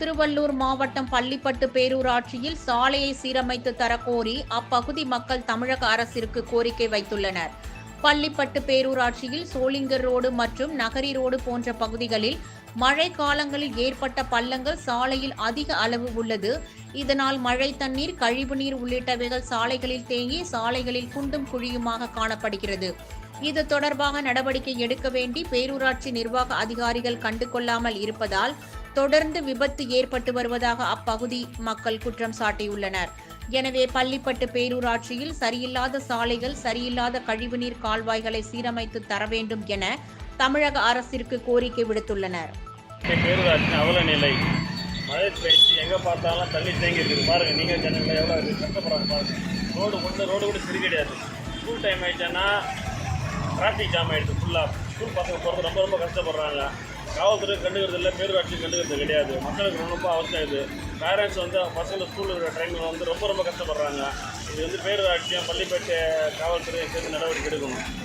திருவள்ளூர் மாவட்டம் பள்ளிப்பட்டு பேரூராட்சியில் சாலையை சீரமைத்து தரக்கோரி அப்பகுதி மக்கள் தமிழக அரசிற்கு கோரிக்கை வைத்துள்ளனர். பள்ளிப்பட்டு பேரூராட்சியில் சோளிங்கர் ரோடு மற்றும் நகரி ரோடு போன்ற பகுதிகளில் மழை காலங்களில் ஏற்பட்ட பள்ளங்கள் சாலையில் அதிக அளவு உள்ளது. இதனால் மழை தண்ணீர் கழிவுநீர் உள்ளிட்டவைகள் சாலைகளில் தேங்கி சாலைகளில் குண்டும் குழியுமாக காணப்படுகிறது. இது தொடர்பாக நடவடிக்கை எடுக்க வேண்டி பேரூராட்சி நிர்வாக அதிகாரிகள் கண்டுகொள்ளாமல் இருப்பதால் தொடர்ந்து விபத்து ஏற்பட்டு வருவதாக அப்பகுதி மக்கள் குற்றம் சாட்டியுள்ளனர். எனவே பள்ளிப்பட்டு பேரூராட்சியில் சரியில்லாத சாலைகள் சரியில்லாத கழிவுநீர் கால்வாய்களை சீரமைத்து தர வேண்டும் என தமிழக அரசிற்கு கோரிக்கை விடுத்துள்ளனர். பேரூராட்சி அவல நிலை மழை பெய்ஞ்சு எங்கே பார்த்தாலும் தண்ணி தேங்கி இருக்குது பாருங்கள் நீங்கள் சென்னையில் எவ்வளோ இருக்குது கஷ்டப்படுறாங்க பாருங்கள் ரோடு ஒன்று ரோடு கூட சரி கிடையாது. ஸ்கூல் டைம் ஆயிடுச்சுன்னா டிராஃபிக் ஜாம் ஆகிடுது ஃபுல்லாக ஸ்கூல் பசங்க போகிறது ரொம்ப ரொம்ப கஷ்டப்படுறாங்க. காவல்துறை கண்டுக்கிறது இல்லை பேரூராட்சி கண்டுக்கிறது கிடையாது. மக்களுக்கு ரொம்ப அவசியம் இது. பேரண்ட்ஸ் வந்து அவங்க பசங்களை ஸ்கூலில் இருக்கிற டைமில் வந்து ரொம்ப ரொம்ப கஷ்டப்படுறாங்க. இது வந்து பேரூராட்சியும் பள்ளிப்பேட்டை காவல்துறையை சேர்ந்து நடவடிக்கை எடுக்கணும்.